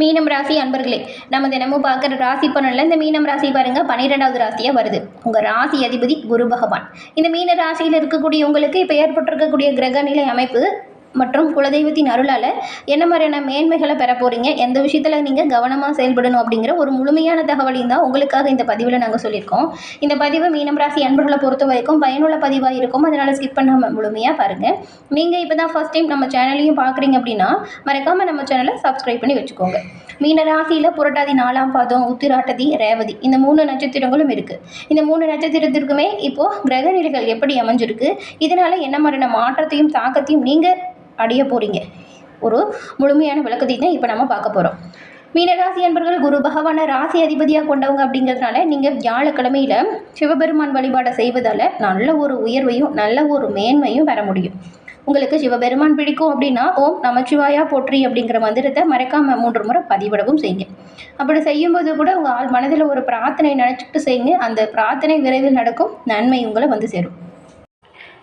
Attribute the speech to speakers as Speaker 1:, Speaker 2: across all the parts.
Speaker 1: மீனம் ராசி அன்பர்களே நம்ம தினமும் பார்க்குற ராசி பலனில் இந்த மீனம் ராசி பாருங்கள் பன்னிரெண்டாவது ராசியாக வருது. உங்கள் ராசி அதிபதி குரு பகவான். இந்த மீன ராசியில் இருக்கக்கூடிய உங்களுக்கு இப்போ ஏற்பட்டிருக்கக்கூடிய கிரக நிலை அமைப்பு மற்றும் குலதெய்வத்தின் அருளால் என்ன மாதிரியான மேன்மைகளை பெற போகிறீங்க எந்த விஷயத்தில் நீங்கள் கவனமாக செயல்படணும் அப்படிங்கிற ஒரு முழுமையான தகவலையும் தான் உங்களுக்காக இந்த பதிவில் நாங்கள் சொல்லியிருக்கோம். இந்த பதிவு மீனம் ராசி அன்பர்களை பொறுத்த வரைக்கும் பயனுள்ள பதிவாக இருக்கும். அதனால் ஸ்கிப் பண்ணாமல் முழுமையாக பாருங்கள் நீங்கள் இப்போ தான் ஃபஸ்ட் டைம் நம்ம சேனலையும் பார்க்குறீங்க அப்படின்னா மறக்காமல் நம்ம சேனலை சப்ஸ்கிரைப் பண்ணி வச்சுக்கோங்க. மீன ராசியில் புரட்டாதி நாலாம் பாதம் உத்திராட்டதி ரேவதி இந்த மூணு நட்சத்திரங்களும் இருக்குது இந்த மூணு நட்சத்திரத்திற்குமே இப்போது கிரக நிலைகள் எப்படி அமைஞ்சிருக்கு? இதனால் என்ன மாதிரியான மாற்றத்தையும் தாக்கத்தையும் நீங்கள் அடைய போகிறீங்க ஒரு முழுமையான விளக்கத்தை தான் இப்போ நம்ம பார்க்க போகிறோம் மீனராசி அன்பர்கள் குரு பகவான ராசி அதிபதியாக கொண்டவங்க அப்படிங்கிறதுனால நீங்கள் வியாழக்கிழமையில் சிவபெருமான் வழிபாடை செய்வதால் நல்ல ஒரு உயர்வையும் நல்ல ஒரு மேன்மையும் பெற முடியும். உங்களுக்கு சிவபெருமான் பிடிக்கும் அப்படின்னா ஓம் நமச்சிவாயா போற்றி அப்படிங்கிற மந்திரத்தை மறக்காம மூன்று முறை பதிவிடவும் செய்யுங்க. அப்படி செய்யும்போது கூட உங்கள் ஆள் மனதில் ஒரு பிரார்த்தனை நினச்சிக்கிட்டு செய்யுங்க. அந்த பிரார்த்தனை விரைவில் நடக்கும். நன்மை உங்களை வந்து சேரும்.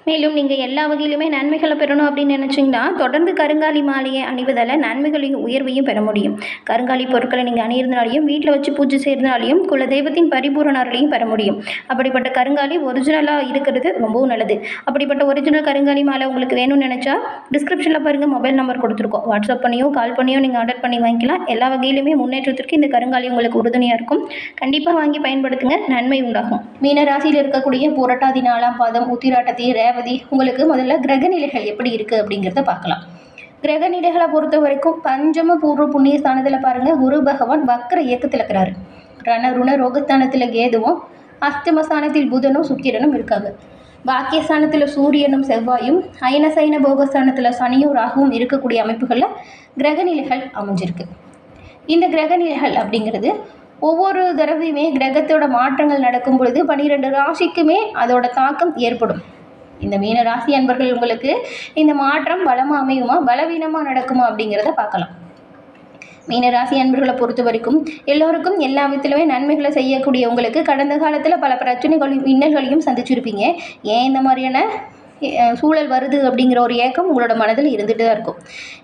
Speaker 1: மேலும் நீங்கள் எல்லா வகையிலுமே நன்மைகளை பெறணும் அப்படின்னு நினச்சிங்கன்னா தொடர்ந்து கருங்காலி மாலையை அணிவதால் நன்மைகளையும் உயர்வையும் பெற முடியும். கருங்காலி பொருட்களை நீங்கள் அணியிறதுனாலையும் வீட்டில் வச்சு பூஜை செய்கிறதுனாலையும் குலதெய்வத்தின் பரிபூரண அருளையும் பெற முடியும். அப்படிப்பட்ட கருங்காலி ஒரிஜினலாக இருக்கிறது ரொம்பவும் நல்லது. அப்படிப்பட்ட ஒரிஜினல் கருங்காலி மாலை உங்களுக்கு வேணும்னு நினச்சா டிஸ்கிரிப்ஷனில் பாருங்கள் மொபைல் நம்பர் கொடுத்துருக்கோம். வாட்ஸ்அப் பண்ணியோ கால் பண்ணியோ நீங்கள் ஆர்டர் பண்ணி வாங்கிக்கலாம். எல்லா வகையிலுமே முன்னேற்றத்திற்கு இந்த கருங்காலி உங்களுக்கு உறுதுணையாக இருக்கும். கண்டிப்பாக வாங்கி பயன்படுத்துங்க நன்மை உண்டாகும். மீன ராசியில் இருக்கக்கூடிய புரட்டாதி நாலாம் பாதம் உத்திராட்டத்தி ரேவதி உங்களுக்கு முதல்ல கிரக நிலைகள் எப்படி இருக்குது அப்படிங்கிறத பார்க்கலாம். கிரக நிலைகளை பொறுத்த வரைக்கும் பஞ்சம பூர்வ புண்ணிய ஸ்தானத்தில் பாருங்கள் குரு பகவான் வக்கர இயக்கத்தில் இருக்கிறாரு. ரண ருண ரோகஸ்தானத்தில் கேதுவும் அஸ்தமஸ்தானத்தில் புதனும் சுக்கிரனும் இருக்காங்க. பாக்கியஸ்தானத்தில் சூரியனும் செவ்வாயும் அயனசைன போகஸ்தானத்தில் சனியும் ராகுவும் இருக்கக்கூடிய அமைப்புகளில் கிரகநிலைகள் அமைஞ்சிருக்கு. இந்த கிரகநிலைகள் அப்படிங்கிறது ஒவ்வொரு தடவையுமே கிரகத்தோட மாற்றங்கள் நடக்கும் பொழுது பன்னிரெண்டு ராசிக்குமே அதோட தாக்கம் ஏற்படும். இந்த மீன ராசி அன்பர்கள் உங்களுக்கு இந்த மாற்றம் பலமாக அமையுமா? பலவீனமாக நடக்குமா அப்படிங்கிறத பார்க்கலாம். மீனராசி அன்பர்களை பொறுத்த வரைக்கும் எல்லோருக்கும் எல்லா விதத்திலுமே நன்மைகளை செய்யக்கூடிய உங்களுக்கு கடந்த காலத்தில் பல பிரச்சனைகளையும் இன்னல்களையும் சந்திச்சிருப்பீங்க. ஏன் இந்த மாதிரியான சூழல் வருது அப்படிங்கிற ஒரு ஏக்கம் உங்களோட மனதில் இருந்துட்டு தான் இருக்கும்.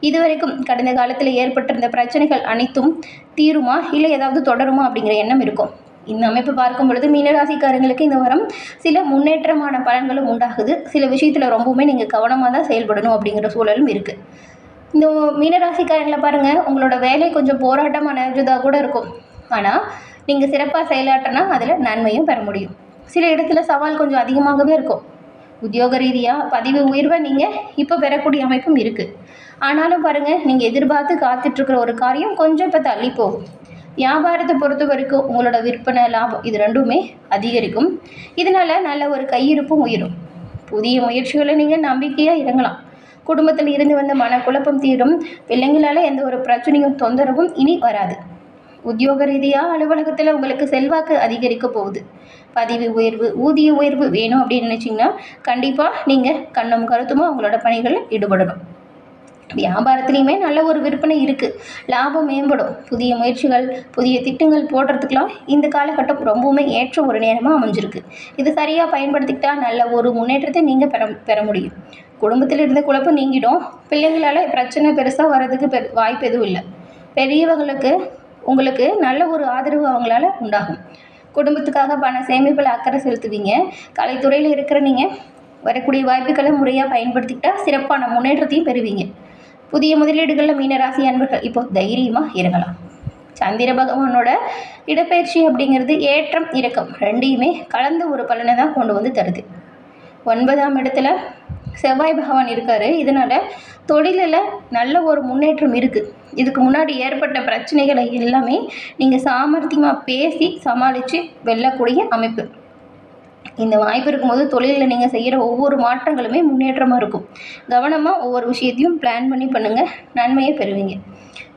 Speaker 1: இது வரைக்கும் கடந்த காலத்தில் ஏற்பட்டிருந்த பிரச்சனைகள் அனைத்தும் தீருமா? இல்லை ஏதாவது தொடருமா அப்படிங்கிற எண்ணம் இருக்கும். இந்த அமைப்பு பார்க்கும் பொழுது மீனராசிக்காரங்களுக்கு இந்த வாரம் சில முன்னேற்றமான பலன்களும் உண்டாகுது. சில விஷயத்தில் ரொம்பவுமே நீங்கள் கவனமாக தான் செயல்படணும் அப்படிங்கிற சூழலும் இருக்குது இந்த மீனராசிக்காரங்களை பாருங்கள் உங்களோட வேலை கொஞ்சம் போராட்டமாக நிறைஞ்சதாக கூட இருக்கும். ஆனால் நீங்கள் சிறப்பாக செயலாற்றினா அதில் நன்மையும் பெற முடியும். சில இடத்துல சவால் கொஞ்சம் அதிகமாகவே இருக்கும். உத்தியோக ரீதியாக பதிவு உயர்வை நீங்கள் இப்போ பெறக்கூடிய அமைப்பும் இருக்குது ஆனாலும் பாருங்கள் நீங்கள் எதிர்பார்த்து காத்துட்ருக்கிற ஒரு காரியம் கொஞ்சம் இப்போ தள்ளி போகும். வியாபாரத்தை பொறுத்த வரைக்கும் உங்களோட விற்பனை லாபம் இது ரெண்டுமே அதிகரிக்கும். இதனால் நல்ல ஒரு கையிருப்பும் உயரும். புதிய முயற்சிகளை நீங்கள் நம்பிக்கையாக இறங்கலாம். குடும்பத்தில் இருந்து வந்த மனக்குழப்பம் தீரும். பிள்ளைங்களால் எந்த ஒரு பிரச்சனையும் தொந்தரவும் இனி வராது. உத்தியோக ரீதியாக அலுவலகத்தில் உங்களுக்கு செல்வாக்கு அதிகரிக்க போகுது. பதவி உயர்வு ஊதிய உயர்வு வேணும் அப்படின்னு நினச்சிங்கன்னா கண்டிப்பாக நீங்கள் கண்ணும் கருத்துமாக உங்களோட பணிகளில் ஈடுபடணும். வியாபாரத்துலேயுமே நல்ல ஒரு விற்பனை இருக்குது லாபம் மேம்படும். புதிய முயற்சிகள் புதிய திட்டங்கள் போடுறதுக்கெலாம் இந்த காலகட்டம் ரொம்பவுமே ஏற்ற ஒரு நேரமாக அமைஞ்சிருக்கு. இது சரியாக பயன்படுத்திக்கிட்டால் நல்ல ஒரு முன்னேற்றத்தை நீங்கள் பெற பெற முடியும். குடும்பத்தில் இருந்த குழப்பம் நீங்கிடும். பிள்ளைங்களால் பிரச்சனை பெருசாக வர்றதுக்கு பெரு வாய்ப்பு எதுவும் இல்லை. பெரியவங்களுக்கு உங்களுக்கு நல்ல ஒரு ஆதரவு அவங்களால உண்டாகும். குடும்பத்துக்காக பண சேமிப்பில் அக்கறை செலுத்துவீங்க. கலைத்துறையில் இருக்கிற நீங்கள் வரக்கூடிய வாய்ப்புகளை முறையாக பயன்படுத்திக்கிட்டால் சிறப்பான முன்னேற்றத்தையும் பெறுவீங்க. புதிய முதலீடுகளில் மீனராசி அன்பர்கள் இப்போ தைரியமாக இறங்கலாம் சந்திர பகவானோட இடப்பெயர்ச்சி அப்படிங்கிறது ஏற்றம் இறக்கம் ரெண்டையுமே கலந்த ஒரு பலனை தான் கொண்டு வந்து தருது. ஒன்பதாம் இடத்துல செவ்வாய் பகவான் இருக்கார். இதனால் தொழிலில் நல்ல ஒரு முன்னேற்றம் இருக்குது இதுக்கு முன்னாடி ஏற்பட்ட பிரச்சனைகளை எல்லாமே நீங்கள் சாமர்த்தியமாக பேசி சமாளித்து வெல்லக்கூடிய அமைப்பு. இந்த வாய்ப்பு இருக்கும்போது தொழிலில் நீங்கள் செய்கிற ஒவ்வொரு மாற்றங்களுமே முன்னேற்றமாக இருக்கும். கவனமாக ஒவ்வொரு விஷயத்தையும் பிளான் பண்ணி பண்ணுங்கள் நன்மையை பெறுவீங்க.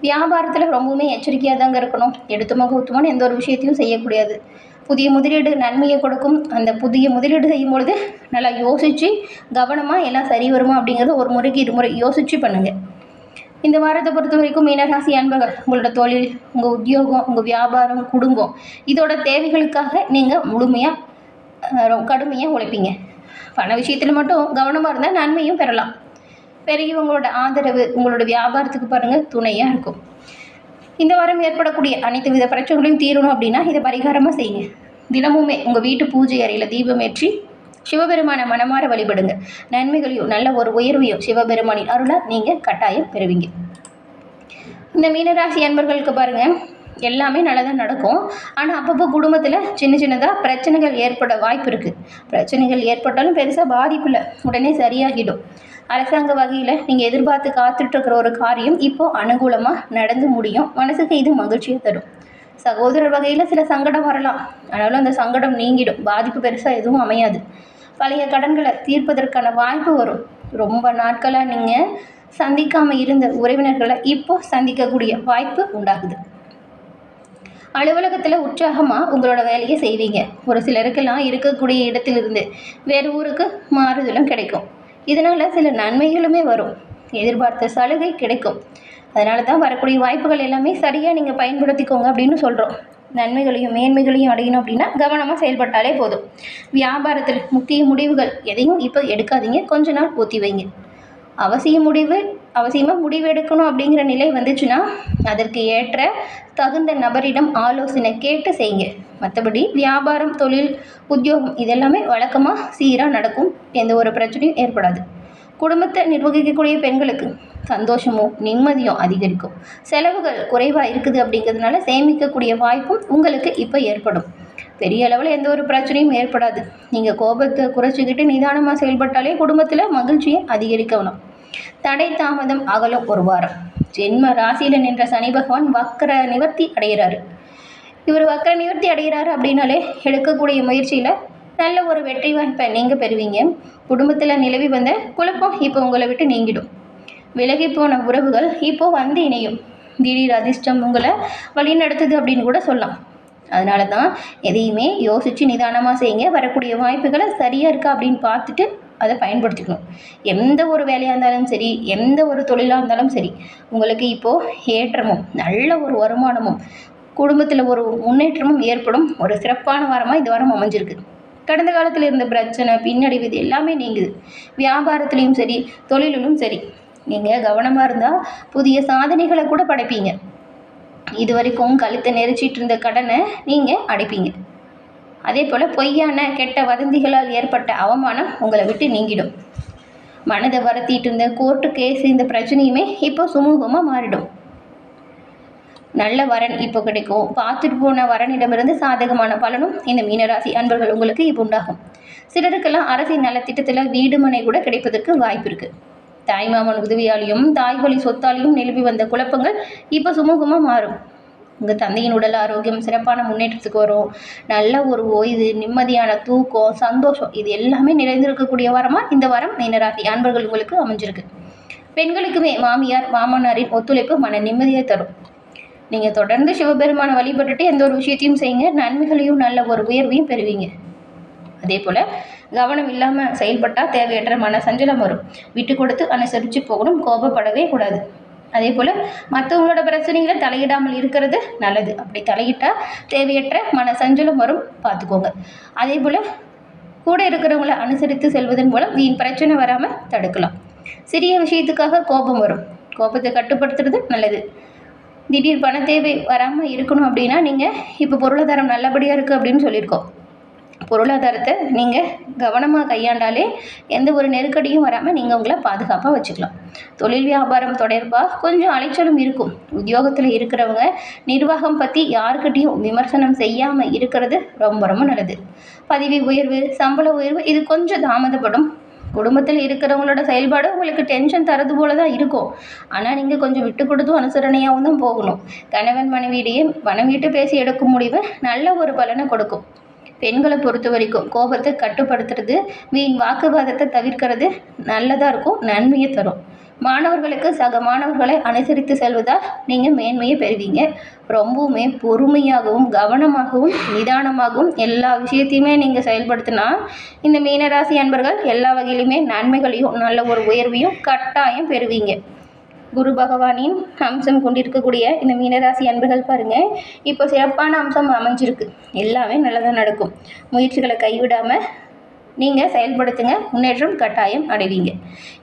Speaker 1: வியாபாரத்தில் ரொம்பவுமே எச்சரிக்கையாக தாங்க இருக்கணும். எடுத்துமா கௌத்தமான எந்த ஒரு விஷயத்தையும் செய்யக்கூடாது. புதிய முதலீடு நன்மையை கொடுக்கும். அந்த புதிய முதலீடு செய்யும் பொழுது நல்லா யோசித்து கவனமாக எல்லாம் சரி வருமா அப்படிங்கிறத ஒரு முறைக்கு இருமுறை யோசித்து பண்ணுங்கள் இந்த வாரத்தை பொறுத்த வரைக்கும் மீனராசி அன்பர்கள் உங்களோட தொழில் உங்கள் உத்தியோகம் உங்கள் வியாபாரம் குடும்பம் இதோட தேவைகளுக்காக நீங்கள் முழுமையாக கடுமையாக உழைப்பீங்க. பண விஷயத்தில் மட்டும் கவனமாக இருந்தால் நன்மையும் பெறலாம். பெரியவங்களோட ஆதரவு உங்களோட வியாபாரத்துக்கு பாருங்கள் துணையாக இருக்கும். இந்த வாரம் ஏற்படக்கூடிய அனைத்து வித பிரச்சனைகளையும் தீரணும் அப்படின்னா இதை பரிகாரமாக செய்யுங்க. தினமுமே உங்கள் வீட்டு பூஜை அறையில் தீபமேற்றி சிவபெருமானை மனமாற வழிபடுங்க. நன்மைகளையும் நல்ல ஒரு உயர்வையும் சிவபெருமானின் அருளாக நீங்கள் கட்டாயம் பெறுவீங்க. இந்த மீனராசி அன்பர்களுக்கு பாருங்கள் எல்லாமே நல்லதாக நடக்கும். ஆனால் அப்பப்போ குடும்பத்தில் சின்ன சின்னதாக பிரச்சனைகள் ஏற்பட வாய்ப்பு இருக்குது பிரச்சனைகள் ஏற்பட்டாலும் பெருசாக பாதிப்பு இல்லை. உடனே சரியாகிடும். அரசாங்க வகையில் நீங்கள் எதிர்பார்த்து காத்துட்ருக்கிற ஒரு காரியம் இப்போது அனுகூலமாக நடந்து முடியும். மனசுக்கு இது மகிழ்ச்சியை தரும். சகோதரர் வகையில் சில சங்கடம் வரலாம். ஆனாலும் அந்த சங்கடம் நீங்கிடும். பாதிப்பு பெருசாக எதுவும் அமையாது. பழைய கடன்களை தீர்ப்பதற்கான வாய்ப்பு வரும். ரொம்ப நாட்களாக நீங்கள் சந்திக்காமல் இருந்த உறவினர்களை இப்போ சந்திக்கக்கூடிய வாய்ப்பு உண்டாகுது. அலுவலகத்தில் உற்சாகமாக உங்களோட வேலையை செய்வீங்க. ஒரு சிலருக்கெல்லாம் இருக்கக்கூடிய இடத்திலிருந்து வேறு ஊருக்கு மாறுதலும் கிடைக்கும். இதனால் சில நன்மைகளுமே வரும். எதிர்பார்த்த சலுகை கிடைக்கும். அதனால தான் வரக்கூடிய வாய்ப்புகள் எல்லாமே சரியாக நீங்கள் பயன்படுத்திக்கோங்க அப்படின்னு சொல்கிறோம் நன்மைகளையும் மேன்மைகளையும் அடையணும் அப்படின்னா கவனமாக செயல்பட்டாலே போதும். வியாபாரத்தில் முக்கிய முடிவுகள் எதையும் இப்போ எடுக்காதீங்க. கொஞ்ச நாள் ஊற்றி வைங்க. அவசிய முடிவு அவசியமாக முடிவெடுக்கணும் அப்படிங்கிற நிலை வந்துச்சுன்னா அதற்கு ஏற்ற தகுந்த நபரிடம் ஆலோசனை கேட்டு செய்யுங்க. மற்றபடி வியாபாரம் தொழில் உத்தியோகம் இதெல்லாமே வழக்கமாக சீராக நடக்கும். எந்த ஒரு பிரச்சனையும் ஏற்படாது. குடும்பத்தை நிர்வகிக்கக்கூடிய பெண்களுக்கு சந்தோஷமும் நிம்மதியும் அதிகரிக்கும். செலவுகள் குறைவாக இருக்குது அப்படிங்கிறதுனால சேமிக்கக்கூடிய வாய்ப்பும் உங்களுக்கு இப்போ ஏற்படும். பெரிய அளவில் எந்த ஒரு பிரச்சனையும் ஏற்படாது. நீங்கள் கோபத்தை குறைச்சிக்கிட்டு நிதானமாக செயல்பட்டாலே குடும்பத்தில் மகிழ்ச்சியை அதிகரிக்கணும். தடை தாமதம் அகலும் ஒரு வாரம். ஜென்ம ராசியில் நின்ற சனி பகவான் வக்கர நிவர்த்தி அடைகிறாரு இவர் வக்கர நிவர்த்தி அடைகிறாரு அப்படின்னாலே எடுக்கக்கூடிய முயற்சியில் நல்ல ஒரு வெற்றி வாய்ப்பை நீங்கள் பெறுவீங்க. குடும்பத்தில் நிலவி வந்த குழப்பம் இப்போ உங்களை விட்டு நீங்கிடும். விலகி போன உறவுகள் இப்போ வந்து இணையும். திடீர் அதிர்ஷ்டம் உங்களை வழிநடத்துது அப்படின்னு கூட சொல்லலாம். அதனால தான் எதையுமே யோசித்து நிதானமாக செய்யுங்க. வரக்கூடிய வாய்ப்புகளை சரியாக இருக்கா அப்படின்னு பார்த்துட்டு அதை பயன்படுத்திக்கணும். எந்த ஒரு வேலையாக இருந்தாலும் சரி எந்த ஒரு தொழிலாக இருந்தாலும் சரி உங்களுக்கு இப்போது ஏற்றமும் நல்ல ஒரு வருமானமும் குடும்பத்தில் ஒரு முன்னேற்றமும் ஏற்படும். ஒரு சிறப்பான வாரமாக இது வாரம் அமைஞ்சிருக்கு. கடந்த காலத்தில் இருந்த பிரச்சனை பின்னடைவு இது எல்லாமே நீங்குது. வியாபாரத்துலேயும் சரி தொழிலிலும் சரி நீங்கள் கவனமாக இருந்தால் புதிய சாதனைகளை கூட படைப்பீங்க. இது வரைக்கும் கழுத்தை நெரிச்சிட்டு இருந்த கடனை நீங்கள் அடைப்பீங்க. அதே போல் பொய்யான கெட்ட வதந்திகளால் ஏற்பட்ட அவமானம் உங்களை விட்டு நீங்கிடும். மனதை வருத்திட்டு இருந்த கோர்ட்டு கேஸ் இந்த பிரச்சனையுமே இப்போ சுமூகமாக மாறிடும். நல்ல வரன் இப்போ கிடைக்கும். பார்த்துட்டு போன வரனிடமிருந்து சாதகமான பலனும் இந்த மீனராசி அன்பர்கள் உங்களுக்கு இப்போ உண்டாகும். சிலருக்கெல்லாம் அரசின் நலத்திட்டத்தில் வீடு மனை கூட கிடைப்பதற்கு வாய்ப்பு இருக்குது தாய்மாமன் உதவியாலையும் தாய் வழி சொத்தாலையும் நிலவி வந்த குழப்பங்கள் இப்போ சுமூகமாக மாறும். உங்கள் தந்தையின் உடல் ஆரோக்கியம் சிறப்பான முன்னேற்றத்துக்கு வரும். நல்ல ஒரு ஓய்வு நிம்மதியான தூக்கம் சந்தோஷம் இது எல்லாமே நிறைந்திருக்கக்கூடிய வாரமாக இந்த வாரம் மீனராசி அன்பர்கள் உங்களுக்கு அமைஞ்சிருக்கு. பெண்களுக்குமே மாமியார் மாமனாரின் ஒத்துழைப்பு மன நிம்மதியை தரும். நீங்கள் தொடர்ந்து சிவபெருமானை வழிபட்டுட்டு எந்த ஒரு விஷயத்தையும் செய்யுங்க. நன்மைகளையும் நல்ல ஒரு உயர்வையும் பெறுவீங்க. அதே போல் கவனம் இல்லாமல் செயல்பட்டால் தேவையற்ற மன சஞ்சலம் வரும். விட்டு கொடுத்து அனுசரித்து போகணும் கோபப்படவே கூடாது. அதே போல் மற்றவங்களோட பிரச்சனைகளை தலையிடாமல் இருக்கிறது நல்லது. அப்படி தலையிட்டால் தேவையற்ற மன சஞ்சலம் வரும் பார்த்துக்கோங்க. அதே போல் கூட இருக்கிறவங்கள அனுசரித்து செல்வதன் மூலம் வீண் பிரச்சனை வராமல் தடுக்கலாம். சிறிய விஷயத்துக்காக கோபம் வரும். கோபத்தை கட்டுப்படுத்துறது நல்லது. திடீர் பண தேவை வராமல் இருக்கணும் அப்படின்னா நீங்கள் இப்போ பொருளாதாரம் நல்லபடியாக இருக்குது அப்படின்னு சொல்லியிருக்கோம். பொருளாதாரத்தை நீங்கள் கவனமாக கையாண்டாலே எந்த ஒரு நெருக்கடியும் வராமல் நீங்கள் உங்களை பாதுகாப்பாக வச்சுக்கலாம். தொழில் வியாபாரம் தொடர்பாக கொஞ்சம் அலைச்சலும் இருக்கும். உத்தியோகத்தில் இருக்கிறவங்க நிர்வாகம் பற்றி யாருக்கிட்டேயும் விமர்சனம் செய்யாமல் இருக்கிறது ரொம்ப ரொம்ப நல்லது. பதவி உயர்வு சம்பள உயர்வு இது கொஞ்சம் தாமதப்படும். குடும்பத்தில் இருக்கிறவங்களோட செயல்பாடு உங்களுக்கு டென்ஷன் தரது போல தான் இருக்கும். ஆனால் நீங்கள் கொஞ்சம் விட்டு கொடுத்தும் அனுசரணையாகவும் தான் போகணும். கணவன் மனைவியிடையே மனைவிட்டு பேசி எடுக்கும் முடிவு நல்ல ஒரு பலனை கொடுக்கும். பெண்களை பொறுத்த வரைக்கும் கோபத்தை கட்டுப்படுத்துறது வீண் வாக்குவாதத்தை தவிர்க்கிறது நல்லதாக இருக்கும் நன்மையை தரும். மாணவர்களுக்கு சக மாணவர்களை அனுசரித்து செல்வதால் நீங்கள் மேன்மையை பெறுவீங்க. ரொம்பவுமே பொறுமையாகவும் கவனமாகவும் நிதானமாகவும் எல்லா விஷயத்தையுமே நீங்கள் செயல்படுத்தினா இந்த மீனராசி அன்பர்கள் எல்லா வகையிலுமே நன்மைகளையும் நல்ல ஒரு உயர்வையும் கட்டாயம் பெறுவீங்க. குரு பகவானின் அம்சம் கொண்டிருக்கக்கூடிய இந்த மீனராசி அன்புகள் பாருங்கள் இப்போ சிறப்பான அம்சம் அமைஞ்சிருக்கு. எல்லாமே நல்லதாக நடக்கும். முயற்சிகளை கைவிடாமல் நீங்கள் செயல்படுத்துங்க முன்னேற்றம் கட்டாயம் அடைவீங்க.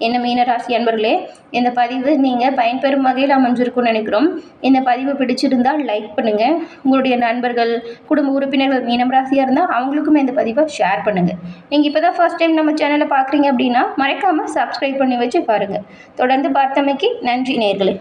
Speaker 1: என்ன மீனராசி அன்பர்களே இந்த பதிவு நீங்கள் பயன்பெறும் வகையில் அமைஞ்சிருக்கும்னு நினைக்கிறோம். இந்த பதிவு பிடிச்சிருந்தால் லைக் பண்ணுங்கள் உங்களுடைய நண்பர்கள் குடும்ப உறுப்பினர்கள் மீனம் ராசியாக இருந்தால் அவங்களுக்குமே இந்த பதிவை ஷேர் பண்ணுங்கள் நீங்கள் இப்போ தான் ஃபர்ஸ்ட் டைம் நம்ம சேனலை பார்க்குறீங்க அப்படின்னா மறக்காமல் சப்ஸ்கிரைப் பண்ணி வச்சு பாருங்கள் தொடர்ந்து பார்த்தமைக்கு நன்றி நேர்களே.